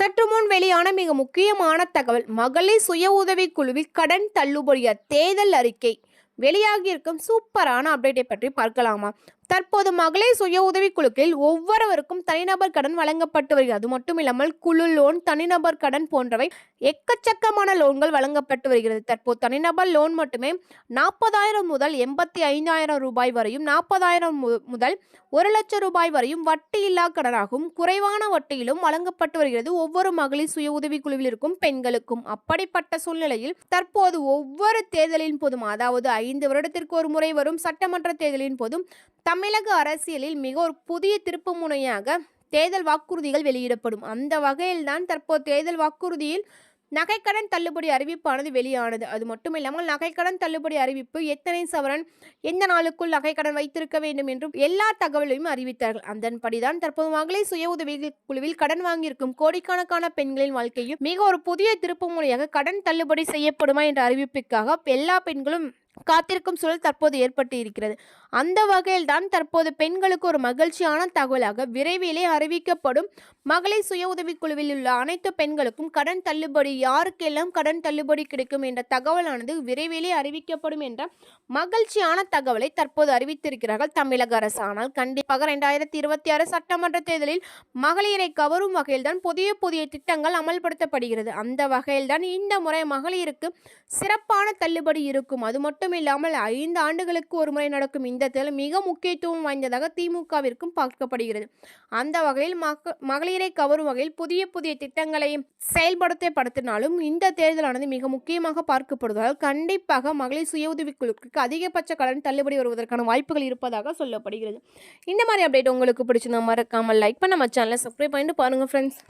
சற்று முன் வெளியான மிக முக்கியமான தகவல் மகளிர் சுய உதவிக் குழுவில் கடன் தள்ளுபடிய தேர்தல் அறிக்கை வெளியாகியிருக்கும். சூப்பரான அப்டேட்டை பற்றி பார்க்கலாமா? தற்போது மகளிர் சுய உதவிக்குழுக்களில் ஒவ்வொருவருக்கும் தனிநபர் கடன் வழங்கப்பட்டு வருகிறது. அது மட்டும் இல்லாமல் குழு லோன் தனிநபர் கடன் போன்றவை எக்கச்சக்கமான லோன்கள் வழங்கப்பட்டு வருகிறது. தற்போது தனிநபர் லோன் மட்டுமே நாற்பதாயிரம் முதல் எண்பத்தி ஐந்தாயிரம் ரூபாய் வரையும் நாற்பதாயிரம் முதல் ஒரு லட்சம் ரூபாய் வரையும் வட்டி இல்லா கடனாகவும் குறைவான வட்டியிலும் வழங்கப்பட்டு வருகிறது. ஒவ்வொரு மகளிர் சுய உதவிக்குழுவில் இருக்கும் பெண்களுக்கும் அப்படிப்பட்ட சூழ்நிலையில் தற்போது ஒவ்வொரு தேர்தலின் போதும் அதாவது ஐந்து வருடத்திற்கு ஒரு முறை வரும் சட்டமன்ற தேர்தலின் போதும் தமிழக அரசியலில் மிக ஒரு புதிய திருப்பு முனையாக தேர்தல் வாக்குறுதிகள் வெளியிடப்படும். அந்த வகையில்தான் தற்போது தேர்தல் வாக்குறுதியில் நகைக்கடன் தள்ளுபடி அறிவிப்பானது வெளியானது. அது மட்டும் இல்லாமல் நகைக்கடன் தள்ளுபடி அறிவிப்பு எத்தனை சவரன் எந்த நாளுக்குள் நகைக்கடன் வைத்திருக்க வேண்டும் என்றும் எல்லா தகவலையும் அறிவித்தார்கள். அதன்படிதான் தற்போது மகளிர் சுய உதவி குழுவில் கடன் வாங்கியிருக்கும் கோடிக்கணக்கான பெண்களின் வாழ்க்கையும் மிக ஒரு புதிய திருப்பு முறையாக கடன் தள்ளுபடி செய்யப்படுமா என்ற அறிவிப்புக்காக எல்லா பெண்களும் காத்திருக்கும் சூழல் தற்போது ஏற்பட்டு இருக்கிறது. அந்த வகையில் தான் தற்போது பெண்களுக்கு ஒரு மகிழ்ச்சியான தகவலாக விரைவிலே அறிவிக்கப்படும். மகளிர் சுய உதவிக்குழுவில் உள்ள அனைத்து பெண்களுக்கும் கடன் தள்ளுபடி யாருக்கெல்லாம் கடன் தள்ளுபடி கிடைக்கும் என்ற தகவலானது விரைவிலே அறிவிக்கப்படும் என்ற மகிழ்ச்சியான தகவலை தற்போது அறிவித்திருக்கிறார்கள் தமிழக அரசு. ஆனால் கண்டிப்பாக இரண்டாயிரத்தி இருபத்தி ஆறு சட்டமன்ற தேர்தலில் மகளிரை கவரும் வகையில்தான் புதிய புதிய திட்டங்கள் அமல்படுத்தப்படுகிறது. அந்த வகையில்தான் இந்த முறை மகளிருக்கு சிறப்பான தள்ளுபடி இருக்கும். அது மட்டும் இல்லாமல் ஐந்து ஆண்டுகளுக்கு ஒரு முறை நடக்கும் இந்த தேர்தல் மிக முக்கியத்துவம் வாய்ந்ததாக திமுகவிற்கும் பார்க்கப்படுகிறது. அந்த வகையில் மக மகளிரை கவரும் வகையில் புதிய புதிய திட்டங்களை செயல்படுத்தப்படுத்தினாலும் இந்த தேர்தலானது மிக முக்கியமாக பார்க்கப்படுவதால் கண்டிப்பாக மகளிர் சுய உதவிக்குழுக்கு அதிகபட்ச கடன் தள்ளுபடி வருவதற்கான வாய்ப்புகள் இருப்பதாக சொல்லப்படுகிறது. இந்த மாதிரி அப்டேட் உங்களுக்கு பிடிச்சிருந்தா மறக்காமல் லைக் பண்ண நம்ம சேனலை சப்ஸ்கிரைப் பண்ணிட்டு பாருங்கள் ஃப்ரெண்ட்ஸ்